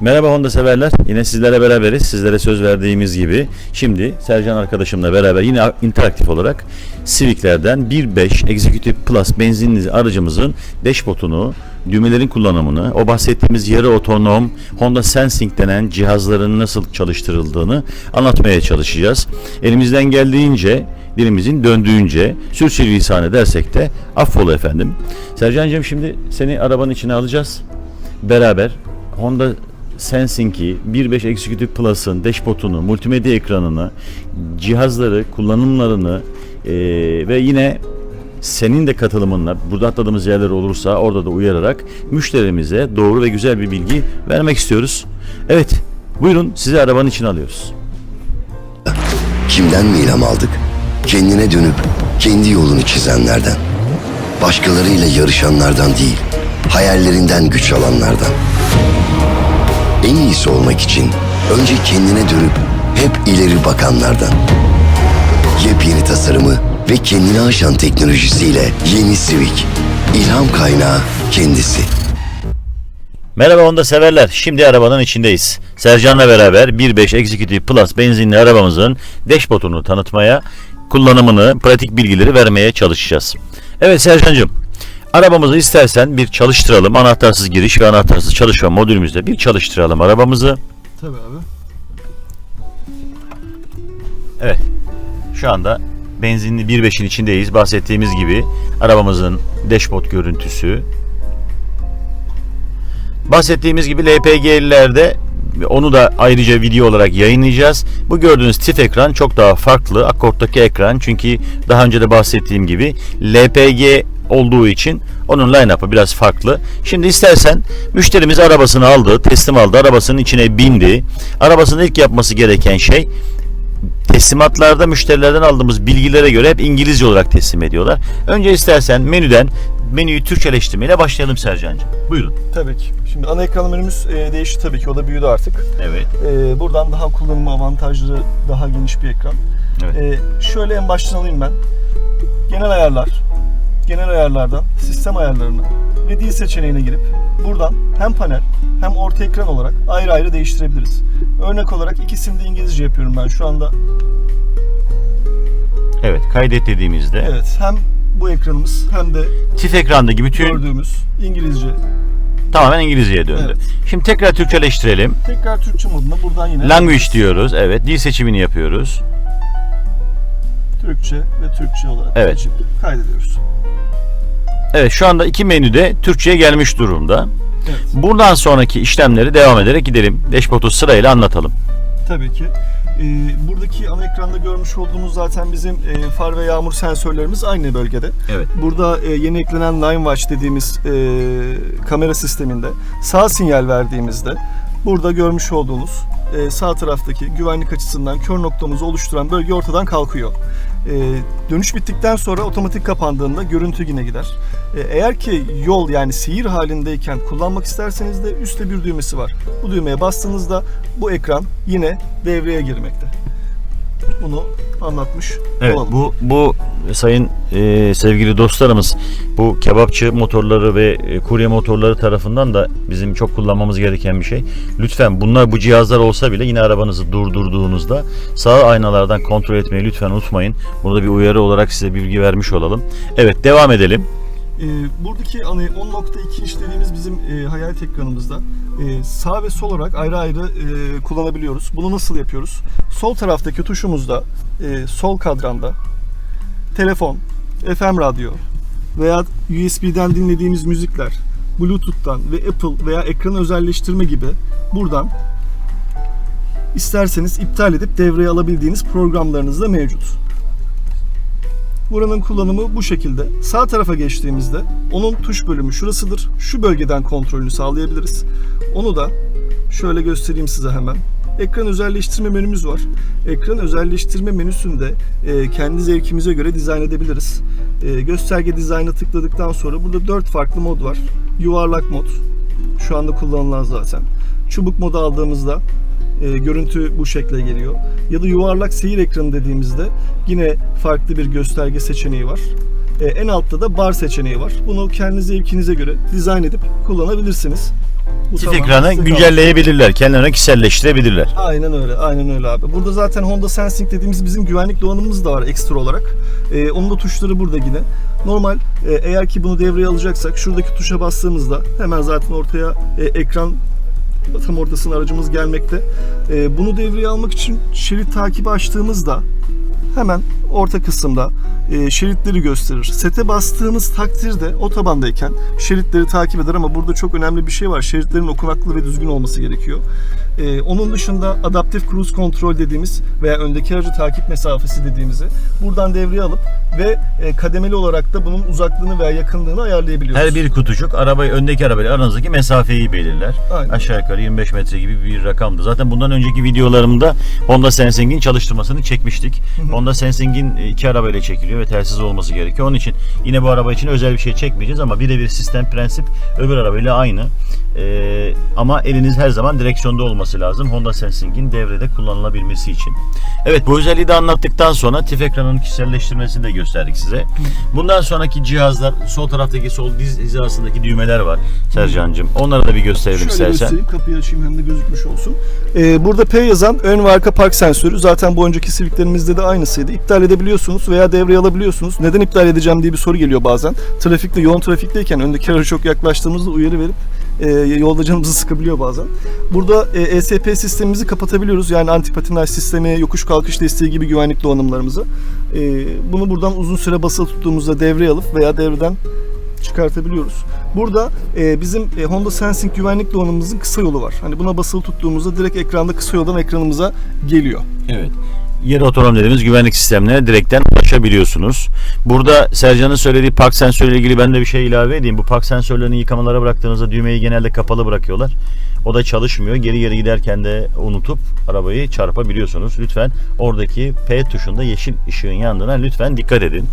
Merhaba Honda severler. Yine sizlere beraberiz. Sizlere söz verdiğimiz gibi şimdi Sercan arkadaşımla beraber yine interaktif olarak Civic'lerden 1.5 Executive Plus benzinli aracımızın dashboard'unu, düğmelerin kullanımını, o bahsettiğimiz yarı otonom Honda Sensing denen cihazların nasıl çalıştırıldığını anlatmaya çalışacağız. Elimizden geldiğince dilimizin döndüğünce sürçülisan edersek de affola efendim. Sercan'cığım şimdi seni arabanın içine alacağız. Beraber Honda Sensing'i 1.5 Executive Plus'ın dashboard'unu, multimedya ekranını, cihazları, kullanımlarını eee, ve yine senin de katılımınla burada atladığımız yerler olursa orada da uyararak müşterimize doğru ve güzel bir bilgi vermek istiyoruz. Evet, buyurun sizi arabanın içine alıyoruz. Kimden mi ilham aldık? Kendine dönüp kendi yolunu çizenlerden. Başkalarıyla yarışanlardan değil, hayallerinden güç alanlardan. En iyisi olmak için önce kendine dönüp hep ileri bakanlardan. Yepyeni tasarımı ve kendini aşan teknolojisiyle yeni Civic. İlham kaynağı kendisi. Merhaba Honda severler. Şimdi arabanın içindeyiz. Sercan'la beraber 1.5 Executive Plus benzinli arabamızın dashboard'unu tanıtmaya, kullanımını, pratik bilgileri vermeye çalışacağız. Evet Sercan'cığım, arabamızı istersen bir çalıştıralım. Anahtarsız giriş ve anahtarsız çalışma modülümüzde bir çalıştıralım arabamızı. Tabii abi. Evet. Şu anda benzinli 1.5'in içindeyiz. Bahsettiğimiz gibi arabamızın dashboard görüntüsü. Bahsettiğimiz gibi LPG'lilerde onu da ayrıca video olarak yayınlayacağız. Bu gördüğünüz tif ekran çok daha farklı. Akkorttaki ekran çünkü daha önce de bahsettiğim gibi LPG olduğu için onun line-up'ı biraz farklı. Şimdi istersen müşterimiz arabasını aldı, teslim aldı, arabasının içine bindi. Arabasının ilk yapması gereken şey teslimatlarda müşterilerden aldığımız bilgilere göre hep İngilizce olarak teslim ediyorlar. Önce istersen menüden menüyü Türkçeleştirmeyle başlayalım Sercan'cığım. Buyurun. Tabii ki. Şimdi ana ekran menümüz e, değişti tabii ki. O da büyüdü artık. Evet. E, buradan daha kullanımı avantajlı, daha geniş bir ekran. Evet. E, şöyle en baştan alayım ben. Genel ayarlar. Genel ayarlardan sistem ayarlarına ve dil seçeneğine girip buradan hem panel hem orta ekran olarak ayrı ayrı değiştirebiliriz. Örnek olarak ikisini de İngilizce yapıyorum ben şu anda. Evet, kaydet dediğimizde Evet hem bu ekranımız hem de tif ekrandaki bütün gördüğümüz İngilizce. tamamen İngilizceye döndü. Evet. Şimdi tekrar Türkçeleştirelim. Tekrar Türkçe moduna buradan yine Language diyoruz. Evet, dil seçimini yapıyoruz. Türkçe ve Türkçe olarak Evet. seçip kaydediyoruz. Evet, şu anda iki menüde Türkçe'ye gelmiş durumda. Evet. Buradan sonraki işlemleri devam ederek gidelim. Dashboard'u sırayla anlatalım. Tabii ki. Ee, buradaki ana ekranda görmüş olduğunuz zaten bizim e, far ve yağmur sensörlerimiz aynı bölgede. Evet. Burada e, yeni eklenen Line Watch dediğimiz e, kamera sisteminde sağ sinyal verdiğimizde burada görmüş olduğunuz e, sağ taraftaki güvenlik açısından kör noktamızı oluşturan bölge ortadan kalkıyor. E, dönüş bittikten sonra otomatik kapandığında görüntü yine gider. E, eğer ki yol yani seyir halindeyken kullanmak isterseniz de üstte bir düğmesi var. Bu düğmeye bastığınızda bu ekran yine devreye girmekte. Bunu anlatmış Evet, olalım. bu bu sayın e, sevgili dostlarımız bu kebapçı motorları ve e, kurye motorları tarafından da bizim çok kullanmamız gereken bir şey. Lütfen bunlar bu cihazlar olsa bile yine arabanızı durdurduğunuzda sağ aynalardan kontrol etmeyi lütfen unutmayın. Bunu da bir uyarı olarak size bilgi vermiş olalım. Evet, devam edelim. Ee, buradaki hani 10.2 inç dediğimiz bizim e, hayalet ekranımızda e, sağ ve sol olarak ayrı ayrı e, kullanabiliyoruz. Bunu nasıl yapıyoruz? Sol taraftaki tuşumuzda e, sol kadranda telefon, FM radyo veya USB'den dinlediğimiz müzikler, Bluetooth'tan ve Apple veya ekran özelleştirme gibi buradan isterseniz iptal edip devreye alabildiğiniz programlarınız da mevcut. Buranın kullanımı bu şekilde. Sağ tarafa geçtiğimizde onun tuş bölümü şurasıdır. Şu bölgeden kontrolünü sağlayabiliriz. Onu da şöyle göstereyim size hemen. Ekran özelleştirme menümüz var. Ekran özelleştirme menüsünde e, kendi zevkimize göre dizayn edebiliriz. E, gösterge dizaynı tıkladıktan sonra burada 4 farklı mod var. Yuvarlak mod. Şu anda kullanılan zaten. Çubuk modu aldığımızda e, görüntü bu şekle geliyor. Ya da yuvarlak seyir ekranı dediğimizde yine farklı bir gösterge seçeneği var. E, en altta da bar seçeneği var. Bunu kendi zevkinize göre dizayn edip kullanabilirsiniz. Bu Çift ekranı size kalmış. güncelleyebilirler. Kendilerine kişiselleştirebilirler. Aynen öyle, aynen öyle abi. Burada zaten Honda Sensing dediğimiz bizim güvenlik donanımımız da var ekstra olarak. Ee, onun da tuşları burada yine. Normal e, eğer ki bunu devreye alacaksak şuradaki tuşa bastığımızda hemen zaten ortaya e, ekran tam ortasına aracımız gelmekte. E, bunu devreye almak için şerit takibi açtığımızda hemen orta kısımda e, şeritleri gösterir. Sete bastığımız takdirde otobandayken şeritleri takip eder ama burada çok önemli bir şey var. Şeritlerin okunaklı ve düzgün olması gerekiyor. E, onun dışında adaptif cruise control dediğimiz veya öndeki aracı takip mesafesi dediğimizi buradan devreye alıp ve e, kademeli olarak da bunun uzaklığını veya yakınlığını ayarlayabiliyoruz. Her bir kutucuk arabayı öndeki arabayla aranızdaki mesafeyi belirler. Aynen. Aşağı yukarı 25 metre gibi bir rakamdı. Zaten bundan önceki videolarımda Honda Sensing'in çalıştırmasını çekmiştik. Honda Sensing'in iki arabayla çekiliyor ve telsiz olması gerekiyor. Onun için yine bu araba için özel bir şey çekmeyeceğiz ama birebir sistem prensip öbür arabayla aynı. Ee, ama eliniz her zaman direksiyonda olması lazım Honda Sensing'in devrede kullanılabilmesi için. Evet bu özelliği de anlattıktan sonra tif ekranının kişiselleştirmesini de gösterdik size. Bundan sonraki cihazlar sol taraftaki sol diz hizasındaki düğmeler var Sercan'cığım. Onları da bir gösterelim Şöyle istersen. göstereyim kapıyı açayım hem de gözükmüş olsun. Ee, burada P yazan ön ve arka park sensörü zaten bu önceki Civic'lerimizde de aynısıydı. İptal edebiliyorsunuz veya devreye alabiliyorsunuz. Neden iptal edeceğim diye bir soru geliyor bazen. Trafikte yoğun trafikteyken öndeki araca çok yaklaştığımızda uyarı verip e, yolda canımızı sıkabiliyor bazen. Burada e, ESP sistemimizi kapatabiliyoruz. Yani antipatinaj sistemi, yokuş kalkış desteği gibi güvenlik donanımlarımızı. E, bunu buradan uzun süre basılı tuttuğumuzda devreye alıp veya devreden çıkartabiliyoruz. Burada e, bizim e, Honda Sensing güvenlik donanımımızın kısa yolu var. Hani buna basılı tuttuğumuzda direkt ekranda kısa yoldan ekranımıza geliyor. Evet. Yer otonom dediğimiz güvenlik sistemlerine direkten ulaşabiliyorsunuz. Burada Sercan'ın söylediği park sensörüyle ilgili ben de bir şey ilave edeyim. Bu park sensörlerini yıkamalara bıraktığınızda düğmeyi genelde kapalı bırakıyorlar. O da çalışmıyor. Geri geri giderken de unutup arabayı çarpabiliyorsunuz. Lütfen oradaki P tuşunda yeşil ışığın yandığına lütfen dikkat edin.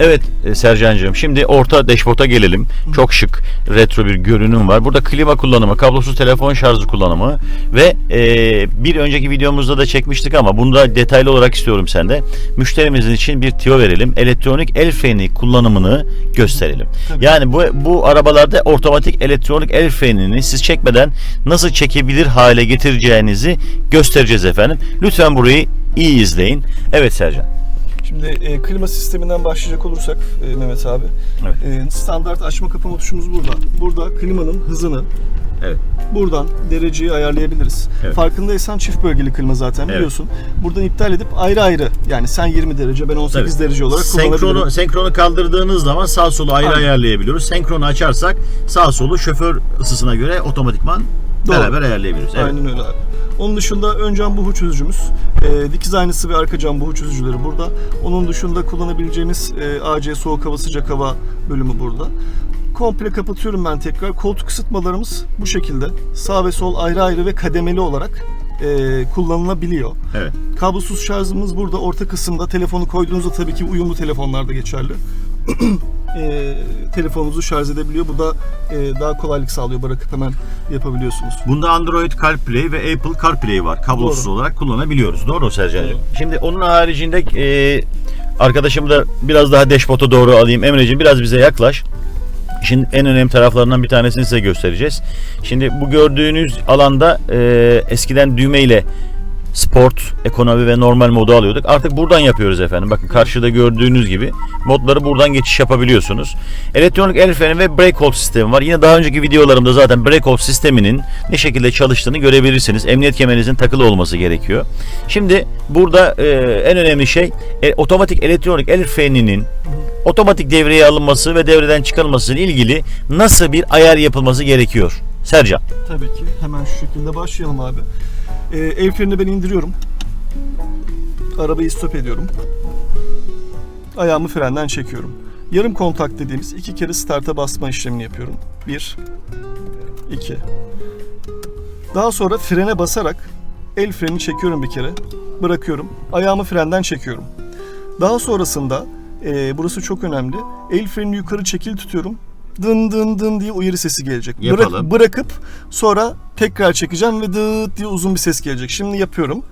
Evet e, Sercan'cığım şimdi orta dashboard'a gelelim. Çok şık retro bir görünüm var. Burada klima kullanımı, kablosuz telefon şarjı kullanımı ve e, bir önceki videomuzda da çekmiştik ama bunu da detaylı olarak istiyorum sende. Müşterimizin için bir tüyo verelim. Elektronik el freni kullanımını gösterelim. Tabii. Yani bu bu arabalarda otomatik elektronik el frenini siz çekmeden nasıl çekebilir hale getireceğinizi göstereceğiz efendim. Lütfen burayı iyi izleyin. Evet Sercan. Şimdi e, klima sisteminden başlayacak olursak e, Mehmet abi. Evet. E, standart açma kapama tuşumuz burada. Burada klimanın hızını Evet. buradan dereceyi ayarlayabiliriz. Evet. Farkındaysan çift bölgeli klima zaten Evet. biliyorsun. Buradan iptal edip ayrı ayrı yani sen 20 derece ben 18 Tabii. derece olarak. Senkronu, senkronu kaldırdığınız zaman sağ solu ayrı Aynen. ayarlayabiliyoruz. Senkronu açarsak sağ solu şoför ısısına göre otomatikman. Beraber ayarlayabiliyoruz. Evet. Aynen öyle abi. Onun dışında ön cam buhu çözücümüz, e, dikiz aynası ve arka cam buhu çözücüleri burada. Onun dışında kullanabileceğimiz e, AC soğuk hava sıcak hava bölümü burada. Komple kapatıyorum ben tekrar. Koltuk ısıtmalarımız bu şekilde. Sağ ve sol ayrı ayrı ve kademeli olarak e, kullanılabiliyor. Evet. Kablosuz şarjımız burada orta kısımda. Telefonu koyduğunuzda tabii ki uyumlu telefonlarda geçerli. e, telefonunuzu şarj edebiliyor. Bu da e, daha kolaylık sağlıyor. Bırakıp hemen yapabiliyorsunuz. Bunda Android CarPlay ve Apple CarPlay var. Kablosuz Doğru. olarak kullanabiliyoruz. Doğru mu Sercan'cığım? Şimdi onun haricinde e, arkadaşımı da biraz daha dashboard'a doğru alayım. Emre'ciğim biraz bize yaklaş. Şimdi en önemli taraflarından bir tanesini size göstereceğiz. Şimdi bu gördüğünüz alanda e, eskiden düğmeyle sport, ekonomi ve normal modu alıyorduk. Artık buradan yapıyoruz efendim. Bakın karşıda gördüğünüz gibi modları buradan geçiş yapabiliyorsunuz. Elektronik el freni ve brake hold sistemi var. Yine daha önceki videolarımda zaten brake hold sisteminin ne şekilde çalıştığını görebilirsiniz. Emniyet kemerinizin takılı olması gerekiyor. Şimdi burada e, en önemli şey e, otomatik elektronik el freninin otomatik devreye alınması ve devreden çıkarılması ile ilgili nasıl bir ayar yapılması gerekiyor? Sercan. Tabii ki. Hemen şu şekilde başlayalım abi. Ee, el frenini ben indiriyorum. Arabayı stop ediyorum. Ayağımı frenden çekiyorum. Yarım kontak dediğimiz iki kere start'a basma işlemini yapıyorum. Bir, iki. Daha sonra frene basarak el freni çekiyorum bir kere. Bırakıyorum. Ayağımı frenden çekiyorum. Daha sonrasında e, burası çok önemli. El frenini yukarı çekili tutuyorum. Dın dın dın diye uyarı sesi gelecek. Bırak- Yapalım. bırakıp sonra tekrar çekeceğim ve dıt diye uzun bir ses gelecek. Şimdi yapıyorum.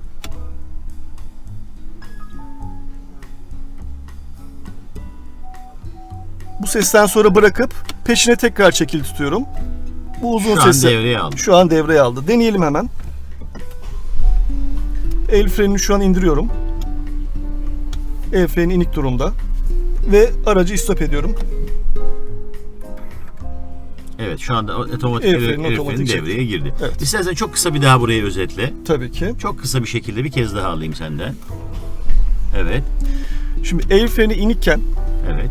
Bu sesten sonra bırakıp peşine tekrar çekili tutuyorum. Bu uzun Şu an sesi devreye aldı. şu an devreye aldı. Deneyelim hemen. El frenini şu an indiriyorum. El freni inik durumda. Ve aracı istop ediyorum. Evet şu anda otomatik El freni devreye girdi. Evet. İstersen çok kısa bir daha burayı özetle. Tabii ki. Çok kısa bir şekilde bir kez daha alayım senden. Evet, Şimdi el freni inikken evet,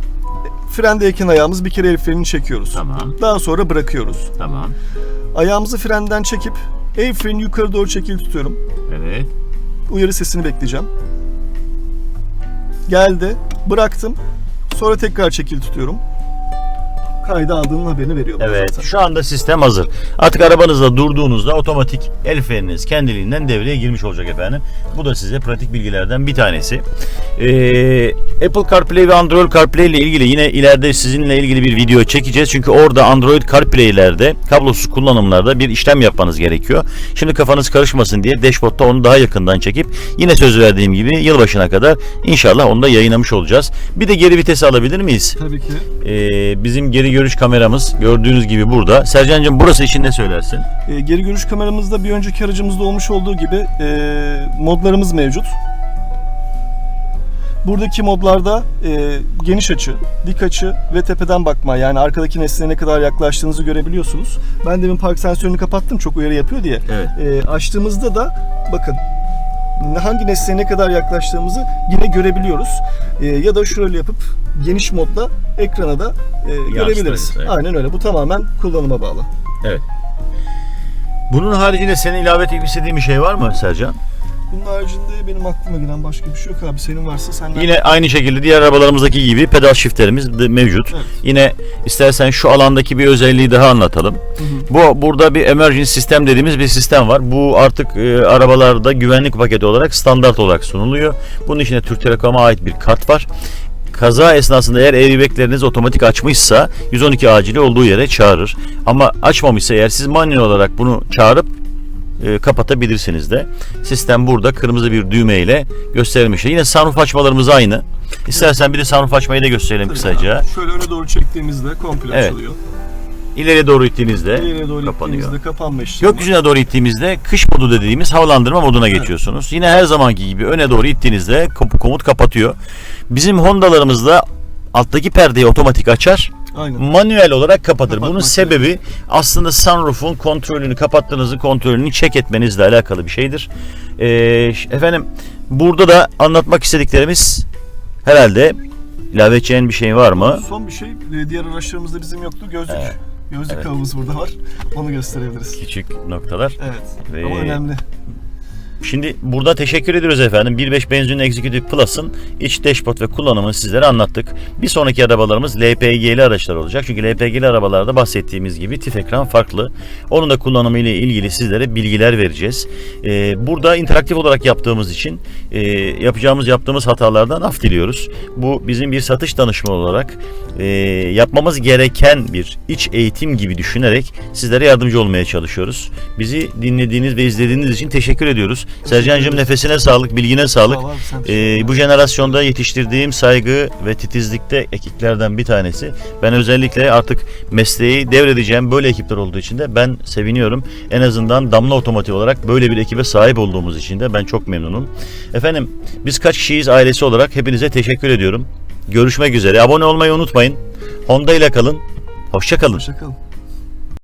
frendeyken ayağımız bir kere el frenini çekiyoruz. tamam, Daha sonra bırakıyoruz. tamam, Ayağımızı frenden çekip el freni yukarı doğru çekili tutuyorum. evet. Uyarı sesini bekleyeceğim. Geldi. Bıraktım. Sonra tekrar çekili tutuyorum. Kayda aldığının haberini veriyor. Evet, zaten. şu anda sistem hazır. Artık arabanızda durduğunuzda otomatik el freniniz kendiliğinden devreye girmiş olacak efendim. Bu da size pratik bilgilerden bir tanesi. Ee, Apple CarPlay ve Android CarPlay ile ilgili yine ileride sizinle ilgili bir video çekeceğiz. Çünkü orada Android CarPlay'lerde kablosuz kullanımlarda bir işlem yapmanız gerekiyor. Şimdi kafanız karışmasın diye dashboard'ta onu daha yakından çekip yine söz verdiğim gibi yılbaşına kadar inşallah onu da yayınlamış olacağız. Bir de geri vitesi alabilir miyiz? Tabii ki. Ee, bizim geri görüş kameramız gördüğünüz gibi burada. Sercan'cığım burası için ne söylersin? E, geri görüş kameramızda bir önceki aracımızda olmuş olduğu gibi e, modlarımız mevcut. Buradaki modlarda e, geniş açı, dik açı ve tepeden bakma yani arkadaki nesneye ne kadar yaklaştığınızı görebiliyorsunuz. Ben demin park sensörünü kapattım çok uyarı yapıyor diye. Evet. E, açtığımızda da bakın hangi nesneye ne kadar yaklaştığımızı yine görebiliyoruz. E, ya da şöyle yapıp geniş modda ekrana da e, görebiliriz. evet. Aynen öyle. Bu tamamen kullanıma bağlı. Evet. Bunun haricinde senin ilave etmek istediğin bir şey var mı Sercan? Bunun haricinde benim aklıma gelen başka bir şey yok abi. Senin varsa senden. Yine aynı şekilde diğer arabalarımızdaki gibi pedal shiftlerimiz de mevcut. Evet. Yine istersen şu alandaki bir özelliği daha anlatalım. Bu burada bir emergency sistem dediğimiz bir sistem var. Bu artık e, arabalarda güvenlik paketi olarak standart olarak sunuluyor. Bunun içinde Türk Telekom'a ait bir kart var. Kaza esnasında eğer airbagleriniz otomatik açmışsa 112 acili olduğu yere çağırır. Ama açmamışsa eğer siz manuel olarak bunu çağırıp e, kapatabilirsiniz de. Sistem burada kırmızı bir düğme ile gösterilmiş. Yine sunroof açmalarımız aynı. İstersen bir de sunroof açmayı da gösterelim Tabii kısaca. abi. Şöyle öne doğru çektiğimizde komple Evet. açılıyor. İleriye doğru ittiğinizde İleriye doğru kapanıyor. gittiğimizde kapanma işlemi. Gökyüzüne doğru ittiğimizde kış modu dediğimiz havalandırma moduna geçiyorsunuz. Yine her zamanki gibi öne doğru ittiğinizde kom- komut kapatıyor. Bizim Honda'larımızda alttaki perdeyi otomatik açar, Aynen. manuel olarak kapatır. Kapatmak Bunun sebebi aslında sunroof'un kontrolünü kapattığınızın kontrolünü check etmenizle alakalı bir şeydir. Ee, efendim burada da anlatmak istediklerimiz herhalde ilave edeceğin bir şey var mı? Son bir şey e, diğer araçlarımızda bizim yoktu. Gözlük. Evet. Gözlük Evet. kavamız burada var. Onu gösterebiliriz. Küçük noktalar. Evet. Ve- Ama önemli. Şimdi burada teşekkür ediyoruz efendim. 1.5 benzin Executive Plus'ın iç dashboard ve kullanımını sizlere anlattık. Bir sonraki arabalarımız LPG'li araçlar olacak. Çünkü LPG'li arabalarda bahsettiğimiz gibi tif ekran farklı. Onun da kullanımı ile ilgili sizlere bilgiler vereceğiz. Ee, burada interaktif olarak yaptığımız için e, yapacağımız yaptığımız hatalardan af diliyoruz. Bu bizim bir satış danışmanı olarak e, yapmamız gereken bir iç eğitim gibi düşünerek sizlere yardımcı olmaya çalışıyoruz. Bizi dinlediğiniz ve izlediğiniz için teşekkür ediyoruz. Sercan'cığım nefesine sağlık, bilgine sağlık. Ee, bu jenerasyonda yetiştirdiğim saygı ve titizlikte ekiplerden bir tanesi. Ben özellikle artık mesleği devredeceğim böyle ekipler olduğu için de ben seviniyorum. En azından Damla Otomotiv olarak böyle bir ekibe sahip olduğumuz için de ben çok memnunum. Efendim biz kaç kişiyiz ailesi olarak hepinize teşekkür ediyorum. Görüşmek üzere. Abone olmayı unutmayın. Honda ile kalın. Hoşça kalın. Hoşçakalın.